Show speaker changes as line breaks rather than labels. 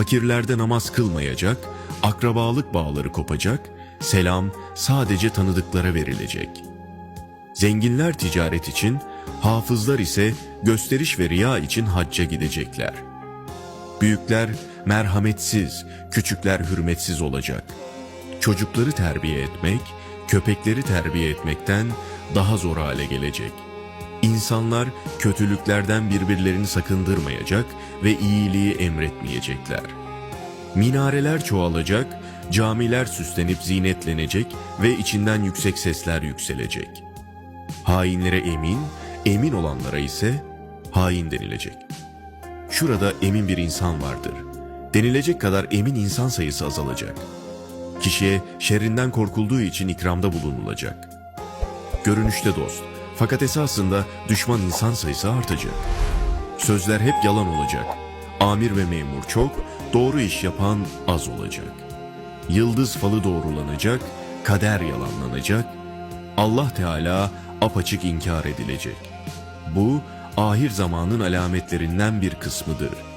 Fakirlerde namaz kılmayacak, akrabalık bağları kopacak, selam sadece tanıdıklara verilecek. Zenginler ticaret için, hafızlar ise gösteriş ve riya için hacca gidecekler. Büyükler merhametsiz, küçükler hürmetsiz olacak. Çocukları terbiye etmek, köpekleri terbiye etmekten daha zor hale gelecek. İnsanlar kötülüklerden birbirlerini sakındırmayacak ve iyiliği emretmeyecekler. Minareler çoğalacak, camiler süslenip zinetlenecek ve içinden yüksek sesler yükselecek. Hainlere emin, emin olanlara ise hain denilecek. Şurada emin bir insan vardır. Denilecek kadar emin insan sayısı azalacak. Kişiye şerrinden korkulduğu için ikramda bulunulacak. Görünüşte dost, fakat esasında düşman insan sayısı artacak. Sözler hep yalan olacak. Amir ve memur çok, doğru iş yapan az olacak. Yıldız falı doğrulanacak, kader yalanlanacak. Allah Teala apaçık inkar edilecek. Bu ahir zamanın alametlerinden bir kısmıdır.